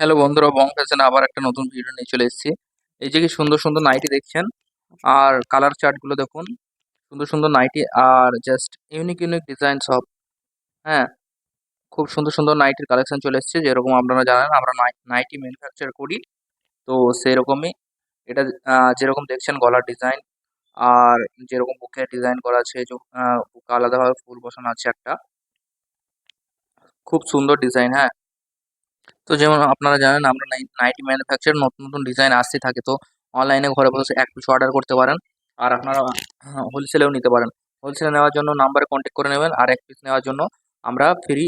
Hello বন্ধুরা, বং ফ্যাশনে আবার একটা নতুন ভিডিও নিয়ে চলে এসেছি। এই যে কি সুন্দর সুন্দর নাইটি দেখছেন, আর কালার চার্টগুলো দেখুন। সুন্দর সুন্দর নাইটি আর জাস্ট ইউনিক ইউনিক ডিজাইন সব। হ্যাঁ খুব সুন্দর সুন্দর নাইটির কালেকশন চলে এসেছে। যেরকম আপনারা জানেন, আমরা নাইটি ম্যানুফ্যাকচার করি। তো সেরকমই এটা যেরকম দেখছেন গলার ডিজাইন আর যেরকম বুকের ডিজাইন করা আছে আলাদাভাবে ফুল বসানো আছে একটা। খুব সুন্দর ডিজাইন হ্যাঁ। তো যেমন আপনারা জানেন, আমরা নাইটি ম্যানুফ্যাকচার নতুন নতুন ডিজাইন আসতে থাকে। তো অনলাইনে ঘরে বসে এক পিস অর্ডার করতে পারেন। আর আপনারা হোলসেলেও নিতে পারেন। হোলসেলে নেওয়ার জন্য নাম্বারে কন্ট্যাক্ট করে নেবেন আর এক পিস নেওয়ার জন্য আমরা ফ্রি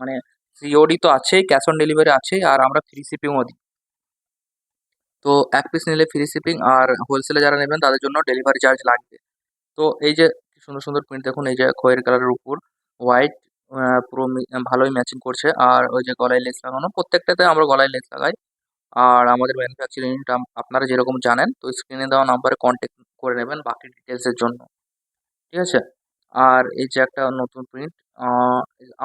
মানে সিওডি তো আছেই ক্যাশ অন ডেলিভারি আছেই আর আমরা ফ্রি শিপিংও দিই। তো এক পিস নিলে ফ্রি শিপিং আর হোলসেলে যারা নেবেন তাদের জন্য ডেলিভারি চার্জ লাগবে। তো এই যে, সুন্দর সুন্দর প্রিন্ট দেখুন, এই যে খয়ের কালারের উপর হোয়াইট পুরো ভালোই ম্যাচিং করছে। আর ওই যে গলায় লেস লাগানো, প্রত্যেকটাতে আমরা গলায় লেস লাগাই। আর আমাদের ম্যানুফ্যাকচারিং ইউনিট আপনারা যেরকম জানেন, তো স্ক্রিনে দেওয়া নাম্বারে কন্ট্যাক্ট করে নেবেন বাকি ডিটেলসের জন্য। ঠিক আছে? আর এই যে একটা নতুন প্রিন্ট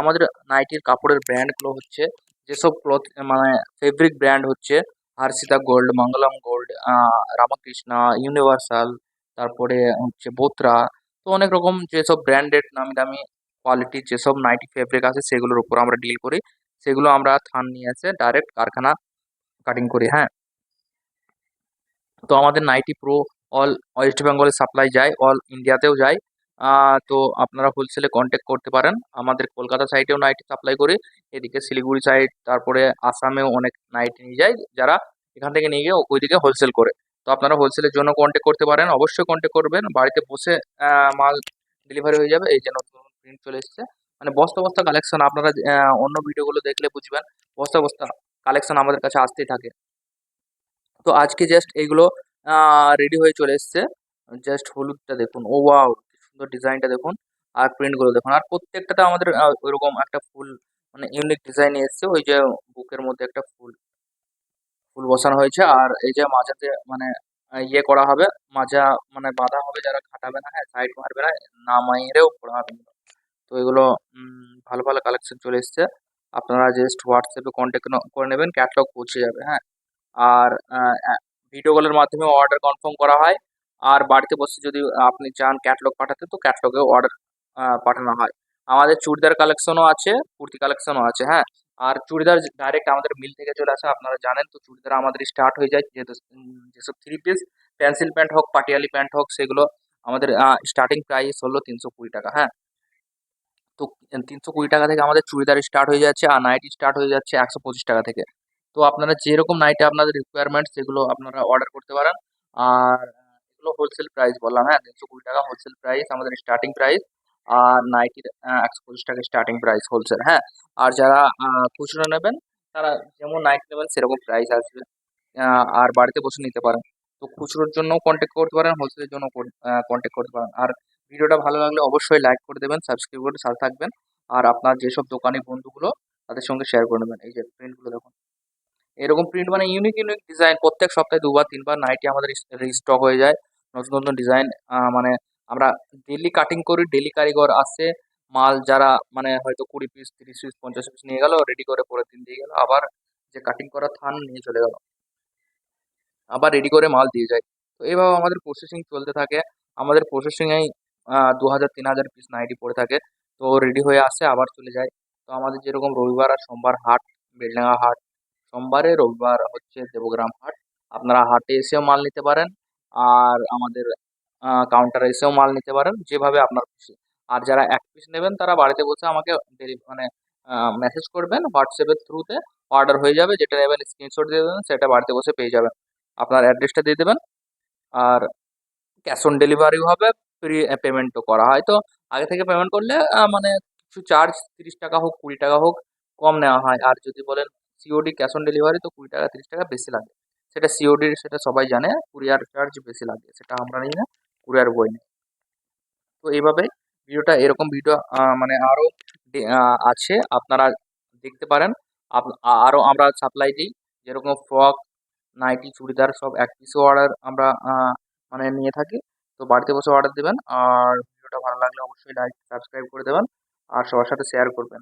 আমাদের নাইটির কাপড়ের ব্র্যান্ডগুলো হচ্ছে, যেসব ক্লথ মানে ফেব্রিক ব্র্যান্ড হচ্ছে Harshita gold Mangalam gold Ramakrishna universal তারপরে হচ্ছে বোত্রা তো অনেক রকম যেসব ব্র্যান্ডেড নামি দামি কোয়ালিটির যেসব নাইটি ফেব্রিক আছে সেগুলোর উপর আমরা ডিল করি। সেগুলো আমরা থান নিয়ে এসে ডাইরেক্ট কারখানা কাটিং করি হ্যাঁ। তো আমাদের নাইটি প্রো অল ওয়েস্ট বেঙ্গলে সাপ্লাই যায় অল ইন্ডিয়াতেও যায়। তো আপনারা হোলসেলে কন্ট্যাক্ট করতে পারেন। আমাদের কলকাতা সাইডেও নাইটি সাপ্লাই করি, এদিকে শিলিগুড়ি সাইড তারপরে আসামেও অনেক নাইটি নিয়ে যায়, যারা এখান থেকে নিয়ে গিয়ে ওইদিকে হোলসেল করে। তো আপনারা হোলসেলের জন্য কন্ট্যাক্ট করতে পারেন, অবশ্যই কন্ট্যাক্ট করবেন। বাড়িতে বসে মাল ডেলিভারি হয়ে যাবে, এই যে নতুন প্রিন্ট চলে এসেছে। মানে বস্তা বস্তা কালেকশন আপনারা অন্য ভিডিওগুলো দেখলে বুঝবেন। বস্তা বস্তা কালেকশন আমাদের কাছে আসতেই থাকে। তো আজকে জাস্ট এইগুলো রেডি হয়ে চলে এসছে। জাস্ট হলুদটা দেখুন। ও ওয়াও সুন্দর ডিজাইনটা দেখুন। আর প্রিন্টগুলো দেখুন। আর প্রত্যেকটাতে আমাদের ওইরকম একটা ফুল মানে ইউনিক ডিজাইন এসছে। ওই যে বুকের মধ্যে একটা ফুল ফুল বসানো হয়েছে। আর এই যে মাঝাতে মানে ইয়ে করা হবে। মাজা মানে বাঁধা হবে যারা খাটাবে না হ্যাঁ সাইড মারবে না না মাইরেও পড়া হবে। তো এগুলো ভালো ভালো কালেকশন চলে এসছে। আপনারা জাস্ট হোয়াটসঅ্যাপে কন্ট্যাক্ট করে নেবেন ক্যাটলগ পৌঁছে যাবে হ্যাঁ। আর ভিডিও কলের মাধ্যমে অর্ডার কনফার্ম করা হয়। আর বাড়িতে বসে যদি আপনি চান ক্যাটলগ পাঠাতে, তো ক্যাটলগেও অর্ডার পাঠানো হয়। আমাদের চুড়িদার কালেকশনও আছে, কুর্তি কালেকশনও আছে হ্যাঁ। আর চুড়িদার ডাইরেক্ট আমাদের মিল থেকে চলে আসে, আপনারা জানেন, তো চুড়িদার আমাদের স্টার্ট হয়ে যায়, যেহেতু যেসব থ্রি পিস পেন্সিল প্যান্ট হোক, পাটিয়ালি প্যান্ট হোক, সেগুলো আমাদের স্টার্টিং প্রাইস হলো তিনশো কুড়ি টাকা হ্যাঁ। তো তিনশো কুড়ি টাকা থেকে আমাদের চুড়িদার স্টার্ট হয়ে যাচ্ছে আর নাইটি স্টার্ট হয়ে যাচ্ছে একশো পঁচিশ টাকা থেকে। তো আপনারা যেরকম নাইটে আপনাদের রিকোয়ারমেন্ট সেগুলো আপনারা অর্ডার করতে পারেন। আর এগুলো হোলসেল প্রাইস বললাম হ্যাঁ? তিনশো কুড়ি টাকা হোলসেল প্রাইস আমাদের স্টার্টিং প্রাইস আর নাইটির একশো পঁচিশ টাকা স্টার্টিং প্রাইস হোলসেল হ্যাঁ? আর যারা খুচরো নেবেন, তারা যেমন নাইট নেবেন, সেরকম প্রাইস আসবে। আর বাড়িতে বসে নিতে পারেন। তো খুচরোর জন্য কন্ট্যাক্ট করতে পারেন হোলসেলের জন্য কন্ট্যাক্ট করতে পারেন। আর ভিডিওটা ভালো লাগলে অবশ্যই লাইক করে দেবেন সাবস্ক্রাইব করে সাথে থাকবেন। আর আপনার যেসব দোকানি বন্ধুগুলো, তাদের সঙ্গে শেয়ার করে নেবেন। এই যে প্রিন্টগুলো দেখুন। এরকম প্রিন্ট মানে ইউনিক ইউনিক ডিজাইন প্রত্যেক সপ্তাহে দুবার, তিনবার নাইটি আমাদের রিস্টক হয়ে যায়। নতুন নতুন ডিজাইন মানে আমরা ডেলি কাটিং করি ডেলি কারিগর আসে, মাল যারা মানে হয়তো কুড়ি পিস তিরিশ পিস পঞ্চাশ পিস নিয়ে গেল রেডি করে পরের দিন দিয়ে গেল। আবার যে কাটিং করা থান নিয়ে চলে গেল। আবার রেডি করে মাল দিয়ে যায়। তো এইভাবে আমাদের প্রসেসিং চলতে থাকে। আমাদের প্রসেসিংয়েই দু হাজার তিন হাজার পিস নাইটি পড়ে থাকে। তো রেডি হয়ে আসে, আবার চলে যায়। তো আমাদের যেরকম রবিবার আর সোমবার হাট, বেলডাঙ্গা হাট, সোমবারে রবিবার হচ্ছে দেবগ্রাম হাট। আপনারা হাটে এসেও মাল নিতে পারেন, আর আমাদের কাউন্টারে এসেও মাল নিতে পারেন, যেভাবে আপনার খুশি। আর যারা এক পিস নেবেন, তারা বাড়িতে বসে আমাকে মানে মেসেজ করবেন হোয়াটসঅ্যাপের থ্রুতে অর্ডার হয়ে যাবে, যেটা নেবেন স্ক্রিনশট দিয়ে দেবেন, সেটা বাড়িতে বসে পেয়ে যাবেন। আপনার অ্যাড্রেসটা দিয়ে দেবেন, আর ক্যাশ অন ডেলিভারিও হবে ফ্রি পেমেন্টও করা হয়। তো আগে থেকে পেমেন্ট করলে মানে কিছু চার্জ তিরিশ টাকা হোক, কুড়ি টাকা হোক, কম নেওয়া হয়। আর যদি বলেন সিওডি ক্যাশ অন ডেলিভারি তো কুড়ি টাকা, তিরিশ টাকা বেশি লাগে। সেটা সিওডির সেটা সবাই জানে, কুরিয়ার চার্জ বেশি লাগে। সেটা আমরা নিই না, কুরিয়ার বই নেই। তো এইভাবে ভিডিওটা, এরকম ভিডিও মানে আরও আছে, আপনারা দেখতে পারেন। আরও আমরা সাপ্লাই দিই। যেরকম ফ্রক নাইটি চুড়িদার সব এক পিসও অর্ডার আমরা মানে নিয়ে থাকি। তো বাড়িতে বসে অর্ডার দেবেন। আর ভিডিওটা ভালো লাগলে অবশ্যই লাইক সাবস্ক্রাইব করে দেবেন। আর সবার সাথে শেয়ার করবেন।